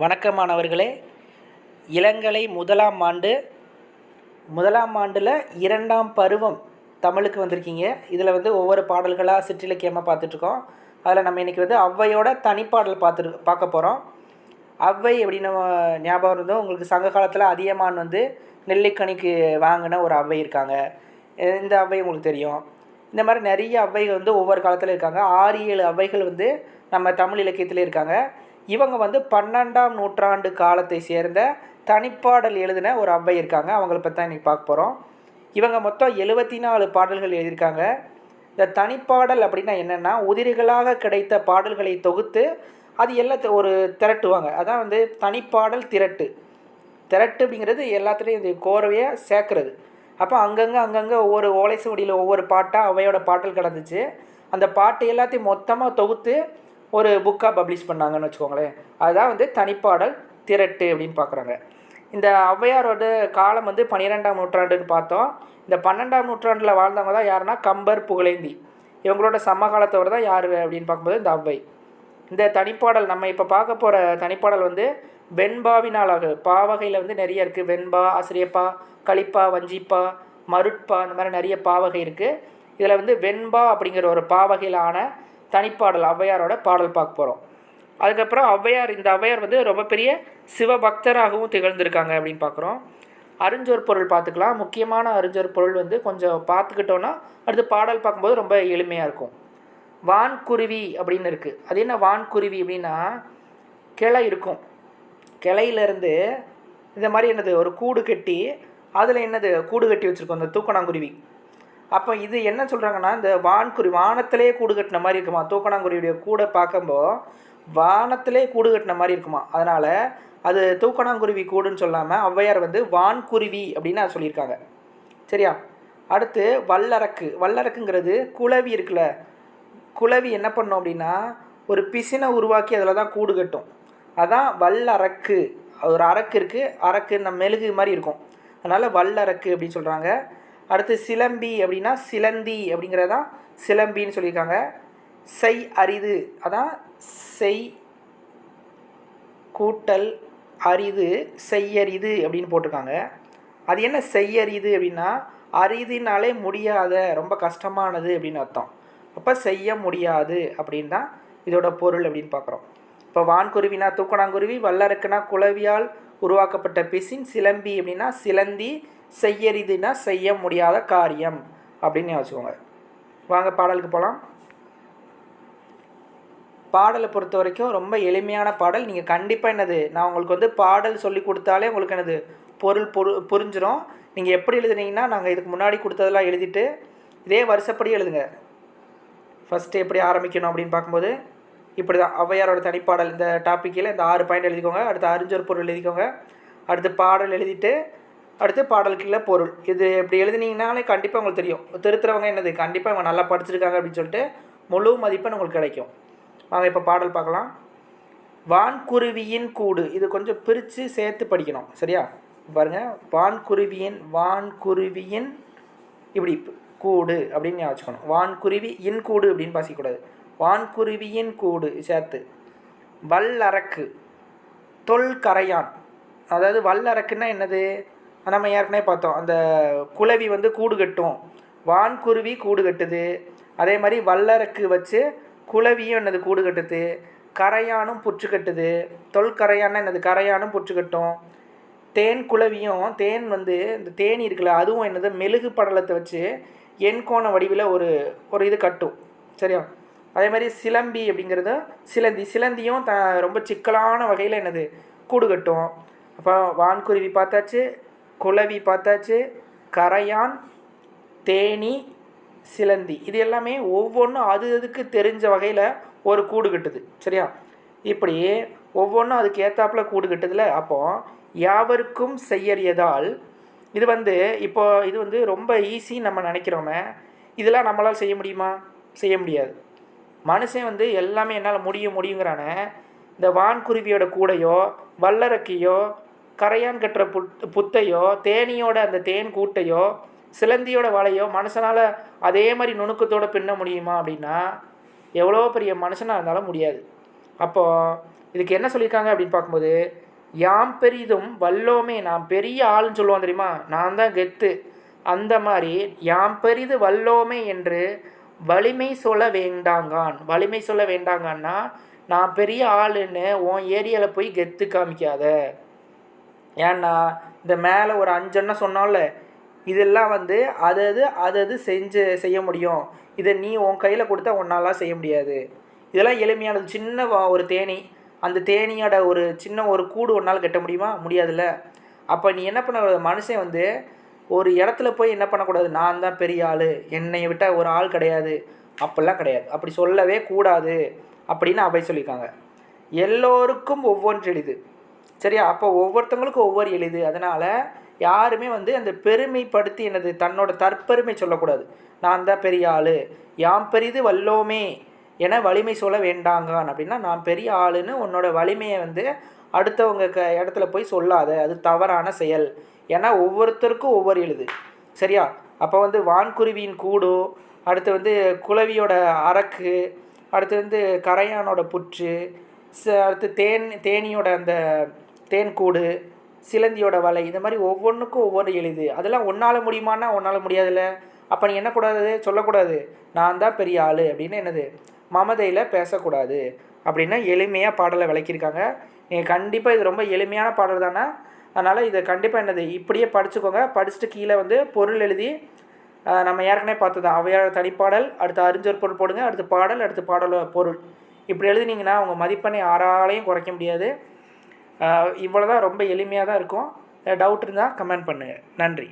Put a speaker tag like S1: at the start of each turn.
S1: வணக்கம் மாணவர்களே இளங்கலை முதலாம் ஆண்டு முதலாம் ஆண்டில் இரண்டாம் பருவம் தமிழுக்கு வந்திருக்கீங்க. இதில் வந்து ஒவ்வொரு பாடல்களாக சிற்றிலக்கியமாக பார்த்துட்ருக்கோம். அதில் நம்ம இன்றைக்கி வந்து ஔவையோட தனிப்பாடல் பார்த்துரு பார்க்க போகிறோம் ஔவை அப்படின்னு ஞாபகம் இருந்தோம் உங்களுக்கு சங்க காலத்தில் அதியமான் வந்து நெல்லிக்கனிக்கு வாங்கின ஒரு ஔவை இருக்காங்க. இந்த ஔவை உங்களுக்கு தெரியும். இந்த மாதிரி நிறைய ஔவைகள் வந்து ஒவ்வொரு காலத்தில் இருக்காங்க. ஆறு ஏழு ஔவைகள் வந்து நம்ம தமிழ் இலக்கியத்தில் இருக்காங்க. இவங்க வந்து பன்னெண்டாம் நூற்றாண்டு காலத்தை சேர்ந்த தனிப்பாடல் எழுதின ஒரு அவ்வை இருக்காங்க. அவங்கள பற்றி தான் இன்றைக்கி பார்க்க போகிறோம் இவங்க மொத்தம் எழுபத்தி நாலு பாடல்கள் எழுதியிருக்காங்க. இந்த தனிப்பாடல் அப்படின்னா என்னென்னா உதிரிகளாக கிடைத்த பாடல்களை தொகுத்து அது எல்லாத்த ஒரு திரட்டுவாங்க. அதான் வந்து தனிப்பாடல் திரட்டு. திரட்டு அப்படிங்கிறது எல்லாத்துலேயும் இது கோரவையை சேர்க்குறது. அப்போ அங்கங்கே அங்கங்கே ஒவ்வொரு ஓலை சுவடியில் ஒவ்வொரு பாட்டாக அவையோட பாட்டல் கிடந்துச்சு அந்த பாட்டு எல்லாத்தையும் மொத்தமாக தொகுத்து ஒரு புக்காக பப்ளிஷ் பண்ணாங்கன்னு வச்சுக்கோங்களேன். அதுதான் வந்து தனிப்பாடல் திரட்டு அப்படின்னு பார்க்குறாங்க. இந்த ஔவையாரோட காலம் வந்து பன்னிரெண்டாம் நூற்றாண்டுன்னு பார்த்தோம். இந்த பன்னெண்டாம் நூற்றாண்டில் வாழ்ந்தவங்க தான் யாருன்னா கம்பர் புகழேந்தி. இவங்களோட சமகாலத்தவர் தான் யார் அப்படின்னு பார்க்கும்போது இந்த ஔவை. இந்த தனிப்பாடல் நம்ம இப்போ பார்க்க போகிற தனிப்பாடல் வந்து வெண்பாவினால் பாவகையில் வந்து நிறைய இருக்குது வெண்பா ஆசிரியப்பா களிப்பா வஞ்சிப்பா மருட்பா இந்த மாதிரி நிறைய பாவகை இருக்குது இதில் வந்து வெண்பா அப்படிங்கிற ஒரு பாவகையிலான தனிப்பாடல் ஔவையாரோட பாடல் பார்க்க போகிறோம் அதுக்கப்புறம் ஔவையார் இந்த ஔவையார் வந்து ரொம்ப பெரிய சிவபக்தராகவும் திகழ்ந்திருக்காங்க அப்படின்னு பார்க்குறோம். அறிஞ்சொர் பொருள் பார்த்துக்கலாம். முக்கியமான அறிஞ்சொர் பொருள் வந்து கொஞ்சம் பார்த்துக்கிட்டோன்னா அடுத்து பாடல் பார்க்கும்போது ரொம்ப எளிமையாக இருக்கும். வான்குருவி அப்படின்னு இருக்குது அது என்ன வான்குருவி அப்படின்னா கிளை இருக்கும். கிளையிலேருந்து இந்த மாதிரி என்னது ஒரு கூடு கட்டி அதில் என்னது கூடு கட்டி வச்சுருக்கோம் இந்த தூக்கணாங்குருவி. அப்போ இது என்ன சொல்கிறாங்கன்னா இந்த வான்குருவி வானத்திலே கூடு கட்டின மாதிரி இருக்குமா? தூக்கணாங்குருவியுடைய கூடை பார்க்கும்போது வானத்திலே கூடு கட்டின மாதிரி இருக்குமா? அதனால் அது தூக்கணாங்குருவி கூடுன்னு சொல்லாமல் ஔவையார் வந்து வான்குருவி அப்படின்னு சொல்லியிருக்காங்க. சரியா? அடுத்து வல்லரக்கு. வல்லரக்குங்கிறது குளவி இருக்குல்ல குளவி என்ன பண்ணும் அப்படின்னா ஒரு பிசினை உருவாக்கி அதில் தான் கூடு கட்டும். அதான் வல்லரக்கு. ஒரு அரக்கு இருக்குது அரக்கு இந்த மெழுகு மாதிரி இருக்கும். அதனால் வல்லரக்கு அப்படின்னு சொல்கிறாங்க அடுத்து சிலம்பி அப்படின்னா சிலந்தி அப்படிங்கிறதான் சிலம்பின்னு சொல்லியிருக்காங்க. செய் அரிது. அதான் செய் கூட்டல் அரிது செய்யரிது அப்படின்னு போட்டிருக்காங்க. அது என்ன செய்யரிது அப்படின்னா அரிதினாலே முடியாத ரொம்ப கஷ்டமானது அப்படின்னு அர்த்தம். அப்போ செய்ய முடியாது அப்படின்னு தான் இதோட பொருள் அப்படின்னு பார்க்குறோம். இப்போ வான்குருவினா தூக்கணாங்குருவி வல்லரக்குனா குளவியால் உருவாக்கப்பட்ட பிசின் சிலம்பி அப்படின்னா சிலந்தி செய்யறிதுனா செய்ய முடியாத காரியம் அப்படின்னு வச்சுக்கோங்க வாங்க பாடலுக்கு போகலாம் பாடலை பொறுத்த வரைக்கும் ரொம்ப எளிமையான பாடல். நீங்கள் கண்டிப்பாக என்னது நான் உங்களுக்கு வந்து பாடல் சொல்லி கொடுத்தாலே உங்களுக்கு என்னது பொருள் பொரு புரிஞ்சிடும் நீங்கள் எப்படி எழுதுனீங்கன்னா நாங்கள் இதுக்கு முன்னாடி கொடுத்ததெல்லாம் எழுதிட்டு இதே வருஷப்படி எழுதுங்க. ஃபஸ்ட்டு எப்படி ஆரம்பிக்கணும் அப்படின்னு பார்க்கும்போது இப்படி தான் ஔவையாரோட தனிப்பாடல் இந்த டாப்பிக்கில் இந்த ஆறு பாயிண்ட் எழுதிக்கோங்க. அடுத்து அறிஞ்சொரு பொருள் எழுதிக்கோங்க. அடுத்து பாடல் எழுதிட்டு அடுத்து பாடலுக்குள்ள பொருள். இது இப்படி எழுதினீங்கனாலே கண்டிப்பாக உங்களுக்கு தெரியும். திருத்துறவங்க என்னது? கண்டிப்பாக இவங்க நல்லா படிச்சிருக்காங்க அப்படின்னு சொல்லிட்டு முழு மதிப்பெண் உங்களுக்கு கிடைக்கும். வாங்க இப்போ பாடல் பார்க்கலாம். வான்குருவியின் கூடு. இது கொஞ்சம் பிரித்து சேர்த்து படிக்கணும். சரியா? பாருங்கள் வான்குருவியின் வான்குருவியின் இப்படி கூடு அப்படின்னு வச்சுக்கணும். வான்குருவி இன் கூடு அப்படின்னு பாசிக்கூடாது வான்குருவியின் கூடு சேர்த்து. வல்லரக்கு தொல்கரையான். அதாவது வல்லரக்குன்னா என்னது? நம்ம ஏற்கனவே பார்த்தோம். அந்த குளவி வந்து கூடு கட்டும். வான்குருவி கூடு கட்டுது. அதே மாதிரி வல்லரக்கு வச்சு குளவியும் என்னது? கூடு கட்டுது. கரையானும் புற்று கட்டுது. தொல்கரையான்னா என்னது? கரையானும் புற்று கட்டும். தேன் குளவியும் தேன் வந்து இந்த தேனி இருக்குல்ல அதுவும் என்னது? மெழுகு படலத்தை வச்சு எண்கோண வடிவில் ஒரு ஒரு இது கட்டும். சரியா? அதே மாதிரி சிலம்பி அப்படிங்கிறது சிலந்தி சிலந்தியும் த ரொம்ப சிக்கலான வகையில் என்னது? கூடு கட்டும். அப்போ வான்குருவி பார்த்தாச்சு குளவி பார்த்தாச்சு கரையான் தேனி சிலந்தி. இது எல்லாமே ஒவ்வொன்றும் அது அதுக்கு தெரிஞ்ச வகையில் ஒரு கூடு கட்டுது. சரியா? இப்படி ஒவ்வொன்றும் அதுக்கு ஏற்றாப்புல கூடு கட்டுதில்ல அப்போது யாவருக்கும் செய்யறியதால் இது வந்து இப்போ இது வந்து ரொம்ப ஈஸி நம்ம நினைக்கிறோமே. இதெல்லாம் நம்மளால் செய்ய முடியுமா? செய்ய முடியாது. மனுஷன் வந்து எல்லாமே என்னால் முடியும் முடியுங்கிறானே இந்த வான்குருவியோட கூடையோ வல்லரக்கையோ கரையான் கட்டுற புத் புத்தையோ தேனியோட அந்த தேன் கூட்டையோ சிலந்தியோட வலையோ மனுஷனால் அதே மாதிரி நுணுக்கத்தோடு பின்ன முடியுமா அப்படின்னா எவ்வளோ பெரிய மனுஷனாக இருந்தாலும் முடியாது. அப்போது இதுக்கு என்ன சொல்லியிருக்காங்க அப்படின்னு பார்க்கும்போது யாம் பெரிதும் வல்லோமே நான் பெரிய ஆளுன்னு சொல்லுவோம் தெரியுமா? நான் தான் கெத்து. அந்த மாதிரி யாம் பெரிது வல்லோமே என்று வலிமை சொல்ல வேண்டாங்கான். வலிமை சொல்ல வேண்டாங்கன்னா நான் பெரிய ஆளுன்னு உன் ஏரியாவில் போய் கெத்து காமிக்காத. ஏன்னா இந்த மேலே ஒரு அஞ்சன்னா சொன்னோம்ல இதெல்லாம் வந்து அது அது அது அது செஞ்சு செய்ய முடியும். இதை நீ உன் கையில் கொடுத்தா உன்னாலாம் செய்ய முடியாது. இதெல்லாம் எளிமையானது. சின்ன ஒரு தேனி. அந்த தேனியோட ஒரு சின்ன ஒரு கூடு ஒன்றால் கட்ட முடியுமா? முடியாதுல்ல. அப்போ நீ என்ன பண்ண மனுஷன் வந்து ஒரு இடத்துல போய் என்ன பண்ணக்கூடாது? நான் தான் பெரிய ஆள். என்னை விட்டால் ஒரு ஆள் கிடையாது. அப்படிலாம் கிடையாது. அப்படி சொல்லவே கூடாது அப்படின்னு அவை சொல்லியிருக்காங்க. எல்லோருக்கும் ஒவ்வொன்று எளிது. சரியா? அப்போ ஒவ்வொருத்தவங்களுக்கும் ஒவ்வொரு எளிது. அதனால் யாருமே வந்து அந்த பெருமைப்படுத்தி என்னது தன்னோட தற்பெருமை சொல்லக்கூடாது. நான் தான் பெரிய ஆள். யாம் பெரிது வல்லோமே என வலிமை சொல்ல வேண்டாங்கான் அப்படின்னா நான் பெரிய ஆளுன்னு உன்னோட வலிமையை வந்து அடுத்தவங்க க இடத்துல போய் சொல்லாத. அது தவறான செயல். ஏன்னா ஒவ்வொருத்தருக்கும் ஒவ்வொரு எழுது. சரியா? அப்போ வந்து வான்குருவியின் கூடு அடுத்து வந்து குளவியோட அரக்கு அடுத்து வந்து கரையானோட புற்று ச அடுத்து தேன் தேனியோட அந்த தேன்கூடு சிலந்தியோட வலை இந்த மாதிரி ஒவ்வொன்றுக்கும் ஒவ்வொரு எழுது. அதெல்லாம் ஒன்றால் முடியுமான்னா ஒன்றால் முடியாதுல்ல. அப்போ நீ என்னக்கூடாது சொல்லக்கூடாது. நான் தான் பெரிய ஆள் அப்படின்னு என்னது? மமதையில் பேசக்கூடாது. அப்படின்னா எளிமையாக பாடலை விளக்கியிருக்காங்க. நீங்கள் கண்டிப்பாக இது ரொம்ப எளிமையான பாடல் தானே? அதனால் இதை கண்டிப்பாக என்னது இப்படியே படிச்சுக்கோங்க. படிச்சுட்டு கீழே வந்து பொருள் எழுதி நம்ம ஏற்கனவே பார்த்தது அவையார் தனிப்பாடல் அடுத்து அறிஞ்சொரு பொருள் போடுங்க அடுத்து பாடல் அடுத்து பாடல் பொருள். இப்படி எழுதினீங்கன்னா உங்கள் மதிப்பெண்ணை யாராலையும் குறைக்க முடியாது. இவ்வளோ தான் ரொம்ப எளிமையாக தான் இருக்கும் டவுட் இருந்தால் கமெண்ட் பண்ணுங்கள் நன்றி.